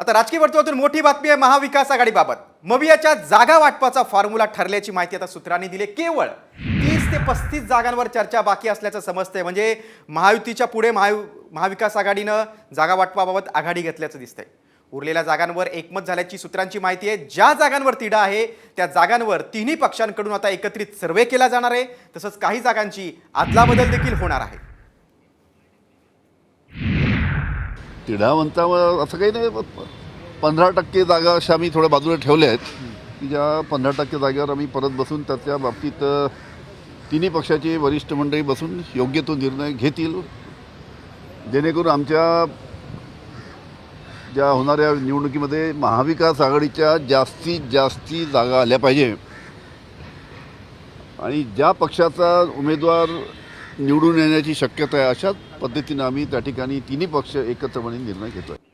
आता राजकीय वर्तुळातून मोठी बातमी आहे महाविकास आघाडीबाबत. मवियाच्या जागा वाटपाचा फॉर्म्युला ठरल्याची माहिती आता सूत्रांनी दिली. केवळ तीस ते पस्तीस जागांवर चर्चा बाकी असल्याचं समजतंय. म्हणजे महायुतीच्या पुढे महायु महाविकास आघाडीनं जागा वाटपाबाबत आघाडी घेतल्याचं दिसतंय. उरलेल्या जागांवर एकमत झाल्याची सूत्रांची माहिती आहे. ज्या जागांवर तिढा आहे त्या जागांवर तिन्ही पक्षांकडून आता एकत्रित सर्वे केला जाणार आहे. तसंच काही जागांची अदलाबदल देखील होणार आहे. तिढावंता असं काही नाही पंधरा टक्के जागा अशा आम्ही थोड्या बाजूला ठेवल्या आहेत की ज्या पंधरा टक्के जागेवर आम्ही परत बसून त्याच्या बाबतीत तिन्ही पक्षाचे वरिष्ठ मंडळी बसून योग्य तो निर्णय घेतील. जेणेकरून आमच्या ज्या होणाऱ्या निवडणुकीमध्ये महाविकास आघाडीच्या जास्तीत जास्ती जागा आल्या पाहिजे. आणि ज्या पक्षाचा उमेदवार निवडून येण्याची शक्यता आहे अशाच पद्धतीनं आम्ही त्या ठिकाणी तिन्ही पक्ष एकत्रपणे निर्णय घेतो आहे